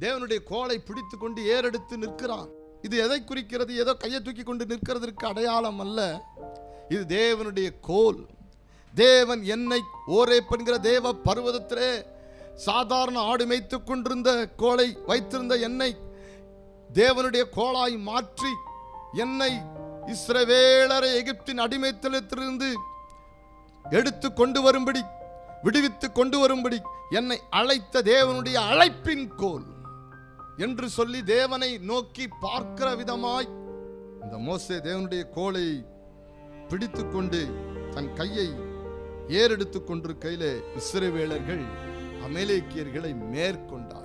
தேவனுடைய கோலை பிடித்து கொண்டு ஏறெடுத்து நிற்கிறான். இது எதை குறிக்கிறது? ஏதோ கையை தூக்கி கொண்டு நிற்கிறதற்கு அடையாளம் அல்ல. இது தேவனுடைய கோல். தேவன் என்னை ஓரே என்கிற தேவ பர்வதத்திலே சாதாரண ஆடு மேய்த்து கொண்டிருந்த கோலை வைத்திருந்த என்னை தேவனுடைய கோலாய் மாற்றி என்னை இஸ்ரவேலரை எகிப்தின் அடிமைத்தலத்திலிருந்து எடுத்து கொண்டு வரும்படி விடுவித்து கொண்டு வரும்படி என்னை அழைத்த தேவனுடைய அழைப்பின் கோல். என்று சொல்லி தேவனை நோக்கி பார்க்கிற விதமாய் இந்த மோசே தேவனுடைய கோலை பிடித்து கொண்டு தன் கையை ஏறெடுத்து கொண்டிருக்கையிலே இஸ்ரவேலர்கள் அமலேக்கியர்களை மேற்கொண்டார்கள்.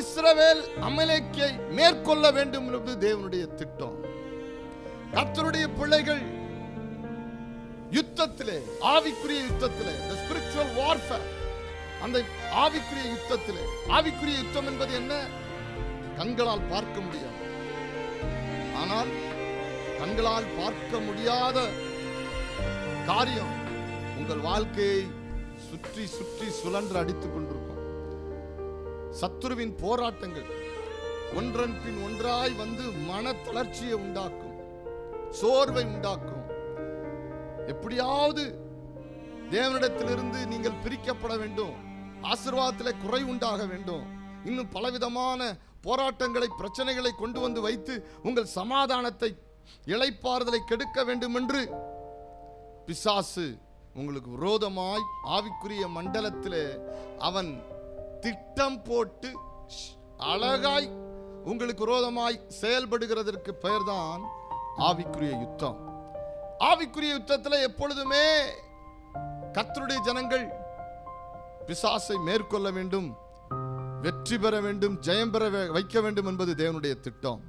இஸ்ரவேல் அமலேக்கியை மேற்கொள்ள வேண்டும் என்பது தேவனுடைய திட்டம். கத்தருடைய பிள்ளைகள் யுத்தத்திலே ஆவிக்குரிய யுத்தத்திலே ஸ்பிரிச்சுவல் வார்ஃபேர் அந்த ஆவிக்குரிய யுத்தத்திலே ஆவிக்குரிய யுத்தம் என்பது என்ன? கண்களால் பார்க்க முடியாது. ஆனால் கண்களால் பார்க்க முடியாத காரியம் உங்கள் வாழ்க்கையை சுற்றி சுற்றி சுழன்று அடித்துக் கொண்டிருக்கும். சத்துருவின் போராட்டங்கள் ஒன்றன் பின் ஒன்றாய் வந்து மன தளர்ச்சியை உண்டாக்கும் சோர்வை உண்டாக்கும். எப்படியாவது தேவனிடத்திலிருந்து நீங்கள் பிரிக்கப்பட வேண்டும் ஆசிர்வாதத்தில் குறை உண்டாக வேண்டும். இன்னும் பலவிதமான போராட்டங்களை பிரச்சனைகளை கொண்டு வந்து வைத்து உங்கள் சமாதானத்தை இழைப்பாறுதலை கெடுக்க வேண்டும் என்று பிசாசு உங்களுக்கு விரோதமாய் ஆவிக்குரிய மண்டலத்திலே அவன் திட்டம் போட்டு அழகாய் உங்களுக்கு விரோதமாய் செயல்படுகிறதற்கு பெயர்தான் ஆவிக்குரிய யுத்தம். ஆவிக்குரிய யுத்தத்தில் எப்பொழுதுமே கத்தருடைய ஜனங்கள் பிசாசை மேற்கொள்ள வேண்டும். வெற்றி பெற வேண்டும் ஜெயம் பெற வைக்க வேண்டும் என்பது தேவனுடைய திட்டம்.